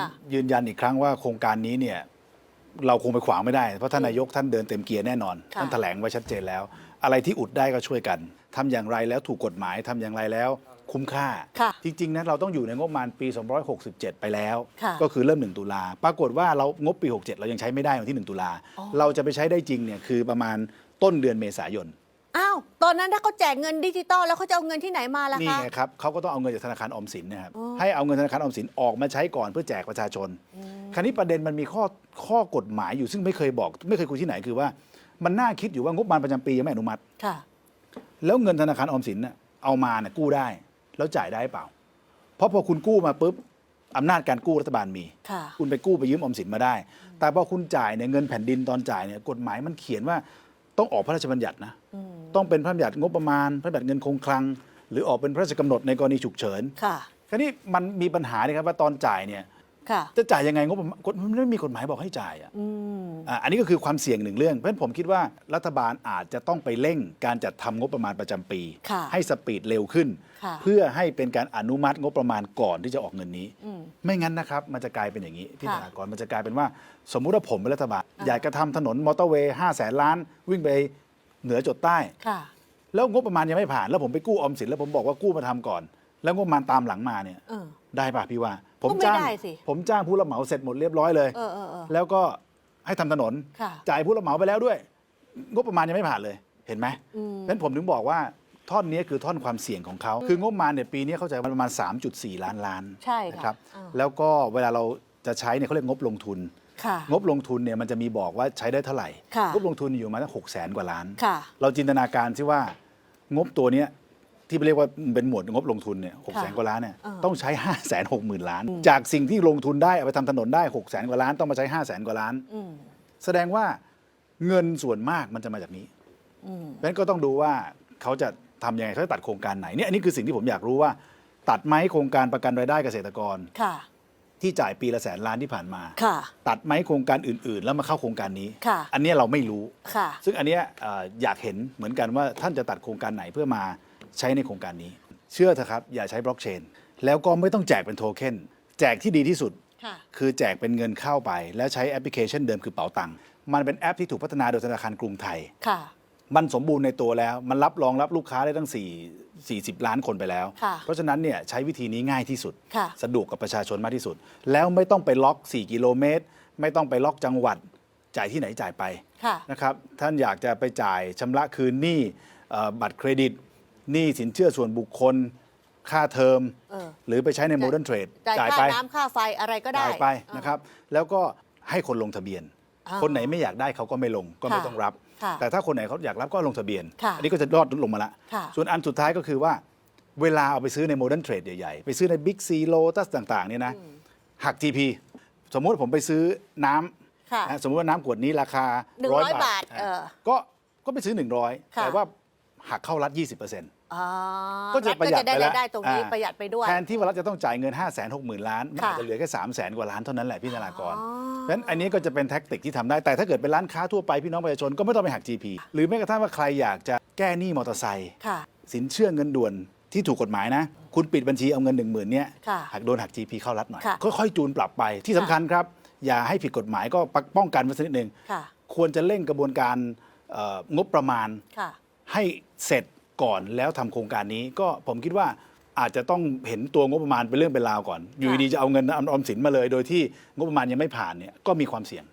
ค่ะยืนยันอีกครั้งว่าโครงการนี้เนี่ยเราคงไปขวางไม่ได้ เพราะท่านนายกท่านเดินเต็มเกียร์แน่นอนค่ะท่านแถลงไว้ชัดเจนแล้ว อะไรที่อุดได้ก็ช่วยกันทำอย่างไรแล้วถูกกฎหมายทำอย่างไรแล้ว คุ้มค่าค่ะจริงๆนะเราต้องอยู่ในงบประมาณปี 267 ไปแล้วค่ะก็คือเริ่ม 1 ตุลาปรากฏว่าเรางบปี 67 เรายังใช้ไม่ได้วันที่ 1 ตุลาอ๋อเราจะไปใช้ได้จริงเนี่ยคือประมาณต้นเดือนเมษายน อ้าว ตอนนั้นถ้าเขาแจกเงินดิจิตอลแล้วเขาจะเอาเงินที่ไหนมาล่ะนี่คะ ไงครับเขาก็ต้องเอาเงินจากธนาคารออมสินนะครับอ๋อ ให้เอาเงินธนาคารออมสินออกมาใช้ก่อนเพื่อแจกประชาชน คราวนี้ประเด็นมันมีข้อข้อกฎหมายอยู่ซึ่งไม่เคยบอก ไม่เคยคุยที่ไหนคือว่า มันน่าคิดอยู่ว่างบประมาณประจำปียังไม่อนุมัติ ค่ะ แล้วเงินธนาคารออมสินน่ะเอามาเนี่ยกู้ได้ แล้วจ่ายได้เปล่า เพราะพอคุณกู้มาปุ๊บอำนาจการกู้รัฐบาลมี ค่ะ คุณไปกู้ไปยืมออมสินมาได้ แต่พอคุณจ่ายเนี่ยเงินแผ่นดินตอนจ่ายเนี่ยกฎหมายมันเขียนว่า ต้องออกพระราชบัญญัตินะอืมต้องเป็นพระราชบัญญัติงบประมาณ พระราชบัญญัติเงินคงคลัง หรือออกเป็นพระราชกำหนดในกรณีฉุกเฉินค่ะคราวนี้มันมีปัญหาเลยครับว่าตอนจ่ายเนี่ยค่ะจะจ่ายยังไงงบประมาณกฎมันไม่มีกฎหมายบอกให้จ่ายอะอืม อะอันนี้ก็คือความเสี่ยงหนึ่งเรื่อง เพราะฉะนั้นผมคิดว่ารัฐบาลอาจจะต้องไปเร่งการจัดทำงบประมาณประจำปีค่ะให้สปีดเร็วขึ้นค่ะเพื่อให้เป็นการอนุมัติงบประมาณก่อนที่จะออกเงินนี้อืมไม่งั้นนะครับมันจะกลายเป็นอย่างนี้พี่ค่ะธนากรมันจะกลายเป็นว่า สมมุติว่าผมเป็นรัฐบาลอ่าอยากจะทำถนนมอเตอร์เวย์ห้าแสนล้าน วิ่งไปเหนือจดใต้ค่ะแล้วงบประมาณยังไม่ผ่าน แล้วผมไปกู้ออมสินแล้วผมบอกว่ากู้มาทำก่อน แล้วงบประมาณตามหลังมาเนี่ยเออได้ป่ะพี่ว่า ผมก็ไม่จ้างได้สิผมจ้างผู้รับเหมาเสร็จหมดเรียบร้อยเลยเออเออเออแล้วก็ ให้ทำถนน ค่ะจ่ายผู้รับเหมาไปแล้วด้วย งบประมาณยังไม่ผ่านเลยเห็นไหมอืม เพราะฉะนั้นผมถึงบอกว่าท่อนนี้คือท่อนความเสี่ยงของเขา คืองบประมาณเนี่ยปีนี้เข้าใจว่าประมาณ 3.4 ล้านล้านใช่นะค่ะครับอ่า แล้วก็เวลาเราจะใช้เนี่ยเขาเรียกงบลงทุน ค่ะ งบลงทุนเนี่ยมันจะมีบอกว่าใช้ได้เท่าไหร่ ค่ะงบลงทุนอยู่ประมาณหกแสนกว่าล้าน ค่ะ เราจินตนาการซิว่า งบตัวเนี้ย ที่เรียกว่าเป็นหมวดงบลงทุนเนี่ยหกแสนค่ะกว่าล้านเนี่ยเออต้องใช้ห้าแสนหกหมื่นล้าน จากสิ่งที่ลงทุนได้เอาไปทำถนนได้หกแสนกว่าล้านต้องมาใช้ห้าแสนกว่าล้านอืมแสดงว่าเงินส่วนมากมันจะมาจากนี้อืมเพราะฉะนั้นก็ต้องดูว่าเขาจะทำยังไงเขาจะตัดโครงการไหนเนี่ยอันนี้คือสิ่งที่ผมอยากรู้ว่า ตัดไหมโครงการประกันรายได้เกษตรกรค่ะที่จ่ายปีละแสนล้านที่ผ่านมาค่ะตัดไหมโครงการอื่น ๆ แล้วมาเข้าโครงการนี้ค่ะอันเนี้ยเราไม่รู้ค่ะซึ่งอันเนี้ยเอ่ออยากเห็นเหมือนกันว่าท่านจะตัดโครงการไหนเพื่อมา ใช้ในโครงการนี้ เชื่อเถอะครับอย่าใช้บล็อกเชน แล้วก็ไม่ต้องแจกเป็นโทเค็นแจกที่ดีที่สุดค่ะคือแจกเป็นเงินเข้าไป แล้วใช้แอปพลิเคชันเดิมคือเป๋าตังค์มันเป็นแอปที่ถูกพัฒนาโดยธนาคารกรุงไทยค่ะมันสมบูรณ์ในตัวแล้ว มันรับรองรับลูกค้าได้ตั้ง 4 40 ล้านคนไปแล้วค่ะเพราะฉะนั้นเนี่ยใช้วิธีนี้ง่ายที่สุดค่ะสะดวกกับประชาชนมากที่สุด แล้วไม่ต้องไปล็อก 4 กิโลเมตร ไม่ต้องไปล็อกจังหวัด จ่ายที่ไหนจ่ายไปค่ะนะครับ ท่านอยากจะไปจ่ายชำระคืนหนี้เอ่อบัตรเครดิต หนี้สินเชื่อส่วนบุคคล ค่าเทอม เออ หรือไปใช้ในโมเดิร์นเทรดจ่ายไปค่าน้ำค่าไฟอะไรก็ได้ จ่ายไปอ่านะครับ แล้วก็ให้คนลงทะเบียน อ่าคนไหนไม่อยากได้เขาก็ไม่ลงก็ไม่ค่ะต้องรับ ค่ะแต่ถ้าคนไหนเขาอยากรับก็ลงทะเบียน ค่ะอันนี้ก็จะยอดลงมาละ ค่ะ ส่วนอันสุดท้ายก็คือว่า เวลาเอาไปซื้อในโมเดิร์นเทรดใหญ่ๆ ไปซื้อในบิ๊กซีโลตัสต่างๆเนี่ยนะหัก GP สมมุติผมไปซื้อน้ำค่ะนะสมมติว่าน้ำขวดนี้ราคา100ร้อยบาทอะเออก็ก็ไปซื้อ 100 ค่ะ แต่ว่าหักเข้ารัฐ 20% อ๋อก็จะประหยัดได้ไปแล้วรายได้ตรงนี้อ่า ประหยัดไปด้วย แทนที่ว่ารัฐจะต้องจ่ายเงิน 5 6 0 0 0 0 ล้านมันค่ะอาจจะเหลือแค่ 3 0 0 0 0 0 กว่าล้านเท่านั้นแหละพี่นารากรอ๋อ เพราะฉะนั้นอันนี้ก็จะเป็นแท็กติกที่ทำได้ แต่ถ้าเกิดเป็นร้านค้าทั่วไปพี่น้องประชาชนก็ไม่ต้องไปหัก GP หรือแม้กระทั่งว่าใครอยากจะแก้หนี้มอเตอร์ไซค์ค่ะ สินเชื่อเงินด่วนที่ถูกกฎหมายนะ คุณปิดบัญชีเอาเงิน 1 0,000เนี่ยค่ะหักโดนหัก GP เข้ารัฐหน่อย ค่ะค่อยๆ จูนปรับไปที่สำคัญครับ อย่าให้ผิดกฎหมายก็ป้องกันไว้สักนิดหนึ่งค่ะ ควรจะเร่งกระบวนการเอ่องบประมาณ ค่ะ ให้เสร็จ ก่อนแล้วทำโครงการนี้ก็ผมคิดว่าอาจจะต้องเห็นตัวงบประมาณเป็นเรื่องเป็นราวก่อน อยู่ดีๆจะเอาเงินออมสินมาเลย โดยที่งบประมาณยังไม่ผ่านเนี่ยก็มีความเสี่ยง